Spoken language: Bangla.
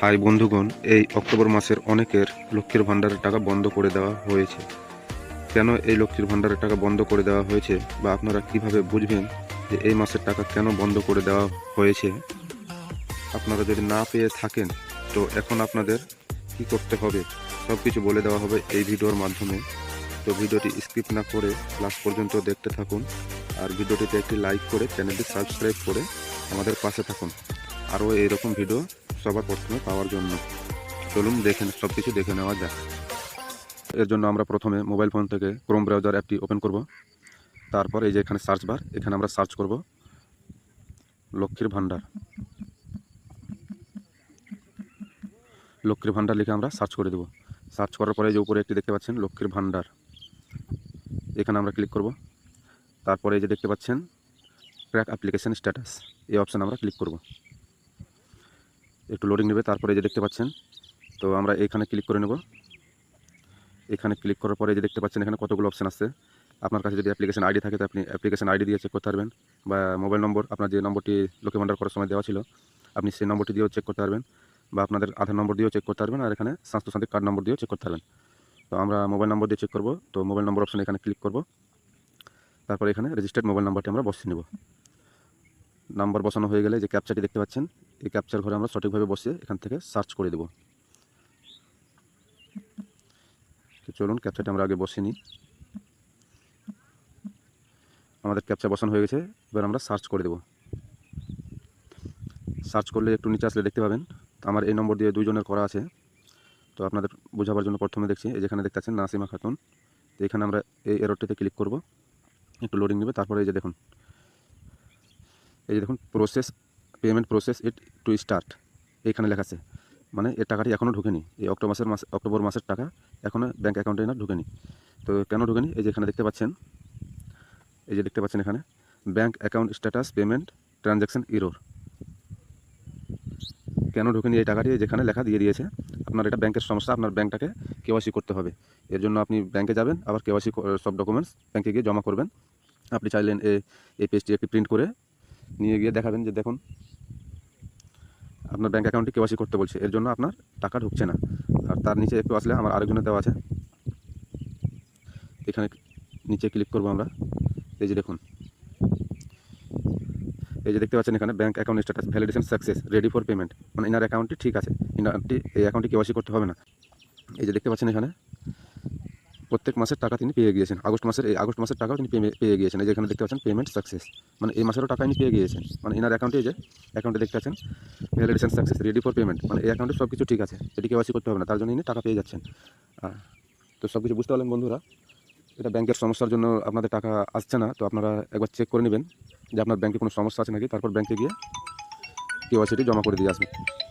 হাই বন্ধুগণ, এই অক্টোবর মাসের অনেকের লক্ষ্মীর ভাণ্ডারের টাকা বন্ধ করে দেওয়া হয়েছে। কেন এই লক্ষ্মীর ভাণ্ডারের টাকা বন্ধ করে দেওয়া হয়েছে বা আপনারা কীভাবে বুঝবেন যে এই মাসের টাকা কেন বন্ধ করে দেওয়া হয়েছে? আপনারা যদি না পেয়ে থাকেন, তো এখন আপনাদের কি করতে হবে? সব কিছু বলে দেওয়া হবে এই ভিডিওর মাধ্যমে। তো ভিডিওটি স্কিপ না করে লাস্ট পর্যন্ত দেখতে থাকুন আর ভিডিওটিতে একটি লাইক করে চ্যানেলটি সাবস্ক্রাইব করে আমাদের পাশে থাকুন। আরও এইরকম ভিডিও সবার প্রথমে পাওয়ার জন্য। চলুন দেখে সব কিছু দেখে নেওয়া যাক। এর জন্য আমরা প্রথমে মোবাইল ফোন থেকে ক্রোম ব্রাউজার অ্যাপটি ওপেন করব। তারপর এই যে এখানে সার্চ বার, এখানে আমরা সার্চ করব লক্ষ্মীর ভাণ্ডার। লক্ষ্মীর ভাণ্ডার লিখে আমরা সার্চ করে দেব। সার্চ করার পরে যে উপরে একটি দেখতে পাচ্ছেন, লক্ষ্মীর ভাণ্ডার। এখানে আমরা ক্লিক করব। তারপরে এই যে দেখতে পাচ্ছেন, ট্র্যাক অ্যাপ্লিকেশান স্ট্যাটাস। এই অপশান আমরা ক্লিক করব। একটু লোডিং নেবে, তারপরে যে দেখতে পাচ্ছেন, তো আমরা এখানে ক্লিক করে নেব। এখানে ক্লিক করার পরে যে দেখতে পাচ্ছেন, এখানে কতগুলো অপশান আছে। আপনার কাছে যদি অ্যাপ্লিকেশন আইডি থাকে, তো আপনি অ্যাপ্লিকেশন আইডি দিয়ে চেক করতে পারবেন, বা মোবাইল নম্বর আপনার যে নম্বরটি লক্ষ্মী ভাণ্ডার করার সময় দেওয়া ছিল, আপনি সেই নম্বরটি দিয়েও চেক করতে পারবেন, বা আপনাদের আধার নম্বর দিয়েও চেক করতে পারবেন, আর এখানে স্বাস্থ্যসাথী কার্ড নম্বর দিয়েও চেক করতে পারবেন। তো আমরা মোবাইল নম্বর দিয়ে চেক করব, তো মোবাইল নম্বর অপশানে এখানে ক্লিক করব। তারপর এখানে রেজিস্টার্ড মোবাইল নাম্বারটি আমরা বসিয়ে নেব। নাম্বার বসানো হয়ে গেলে যে ক্যাপচারটি দেখতে পাচ্ছেন এই ক্যাপচার ঘরে আমরা সঠিকভাবে বসিয়ে এখান থেকে সার্চ করে দেব। তো চলুন ক্যাপচারটা আমরা আগে বসিয়ে নিই। আমাদের ক্যাপচার বসানো হয়ে গেছে, এবার আমরা সার্চ করে দেব। সার্চ করলে একটু নিচে আসলে দেখতে পাবেন। আমার এই নম্বর দিয়ে দুইজনের করা আছে। তো আপনাদের বোঝাবার জন্য প্রথমে দেখছি, এই যেখানে দেখতে পাচ্ছেন নাসিমা খাতুন। তো এখানে আমরা এই এরোটিতে ক্লিক করব। একটু লোডিং নেবে, তারপরে এই যে দেখুন। এই যে দেখুন process payment process it to start এইখানে লেখা আছে। মানে এর টাকাটি এখনও ঢুকেনি। এই অক্টোবর মাসের মাস অক্টোবর মাসের টাকা এখনও ব্যাঙ্ক অ্যাকাউন্টে না ঢুকেনি। তো কেন ঢুকেনি? এই যে এখানে দেখতে পাচ্ছেন। এই যে দেখতে পাচ্ছেন এখানে। Bank account status payment transaction error কেন ঢুকেনি এই টাকাটি? যেখানে লেখা দিয়ে দিয়েছে, আপনার এটা ব্যাংকের সমস্যা, আপনার ব্যাংকটাকে কেওয়াইসি করতে হবে। এর জন্য আপনি ব্যাংকে যাবেন, আবার কেওয়াইসি সব ডকুমেন্টস ব্যাংকে গিয়ে জমা করবেন। আপনি চাইলেন এই পেজটি একটি প্রিন্ট করে নিয়ে গিয়ে দেখাবেন যে দেখুন, আপনার ব্যাঙ্ক অ্যাকাউন্টে কেওয়াইসি করতে বলছে। এর জন্য আপনার টাকা ঢুকছে না। আর তার নিচে একটু আসলে আমার আরেকজনের দেওয়া আছে। এখানে নিচে ক্লিক করব আমরা। এই যে দেখুন। এই যে দেখতে পাচ্ছেন এখানে bank account status validation success ready for payment মানে ইনার অ্যাকাউন্টটি ঠিক আছে। ইনারটি এই অ্যাকাউন্টটি কেওয়াইসি করতে হবে না। এই যে দেখতে পাচ্ছেন এখানে। প্রত্যেক মাসের টাকা তিনি পেয়ে গিয়েছেন। আগস্ট মাসের এই আগস্ট মাসের টাকাও তিনি পেয়ে- গিয়েছেন। এই যে এখানে দেখতে পাচ্ছেন পেমেন্ট সাকসেস মানে এই মাসেরও টাকা তিনি পেয়ে গিয়েছেন। মানে এনার অ্যাকাউন্টে যে অ্যাকাউন্টে দেখতে পাচ্ছেন validation success ready for payment মানে এই অ্যাকাউন্টে সব কিছু ঠিক আছে। এটি কেওয়াইসি করতে হবে না, তার জন্য ইনি টাকা পেয়ে যাচ্ছেন। তো সব কিছু বুঝতে পারলেন বন্ধুরা, এটা ব্যাংকের সমস্যার জন্য আপনাদের টাকা আসছে না, তো আপনারা একবার চেক করে নেবেন যে আপনার ব্যাংকে কোনো সমস্যা আছে নাকি, তারপর ব্যাংকে গিয়ে কেওয়াইসিটি জমা করে দিয়ে আসবেন।